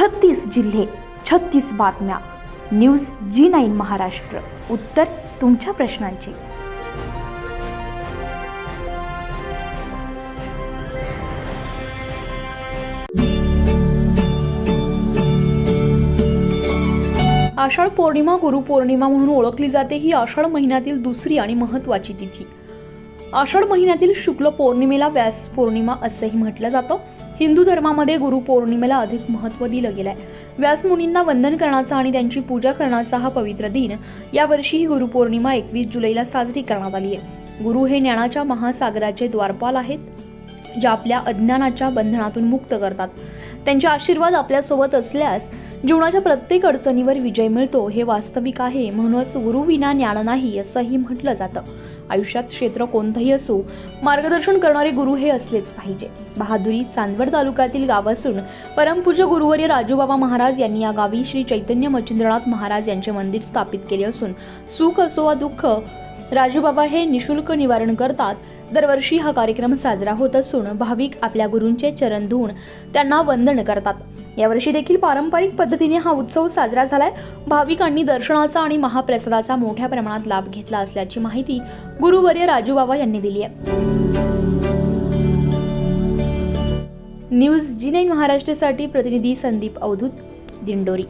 छत्तीस जिल्हे छत्तीस बातम्या. News G nine Maharashtra. उत्तर तुमच्या प्रश्नांची. आषाढ पौर्णिमा गुरुपौर्णिमा म्हणून ओळखली जाते ही आषाढ महिन्यातील दुसरी आणि महत्त्वाची तिथी. आषाढ महिन्यातील शुक्ल पौर्णिमेला व्यास पौर्णिमा असंही म्हटलं जातं. हिंदू धर्मामध्ये गुरुपौर्णिमेला अधिक महत्त्व दिलं गेलंय. आहे व्यासमुनींना वंदन करण्याचा आणि त्यांची पूजा करण्याचा हा पवित्र दिन यावर्षी ही गुरुपौर्णिमा एकवीस जुलैला साजरी करण्यात आली आहे. गुरु हे ज्ञानाच्या महासागराचे द्वारपाल आहेत जे आपल्या अज्ञानाच्या बंधनातून मुक्त करतात. त्यांचे आशीर्वाद आपल्यासोबत असल्यास जीवनाच्या प्रत्येक अडचणीवर विजय मिळतो हे वास्तविक आहे म्हणूनच गुरुविना ज्ञान नाही असंही म्हटलं जातं. आयुष्यात क्षेत्र कोणतंही असो मार्गदर्शन करणारे गुरु हे असलेच पाहिजे. बहादुरी चांदवड तालुक्यातील गाव असून परमपूज्य गुरुवर्य राजूबाबा महाराज यांनी या गावी श्री चैतन्य मच्छिंद्रनाथ महाराज यांचे मंदिर स्थापित केले असून सुख असो वा दुःख राजूबाबा हे निशुल्क निवारण करतात. दरवर्षी हा कार्यक्रम साजरा होत असून भाविक आपल्या गुरूंचे चरण धुवून त्यांना वंदन करतात. यावर्षी देखील पारंपरिक पद्धतीने हा उत्सव साजरा झालाय. भाविकांनी दर्शनाचा आणि महाप्रसादाचा मोठ्या प्रमाणात लाभ घेतला असल्याची माहिती गुरुवर्य राजूबाबा यांनी दिली आहे. न्यूज जी नाईन महाराष्ट्रासाठी प्रतिनिधी संदीप अवधूत दिंडोरी.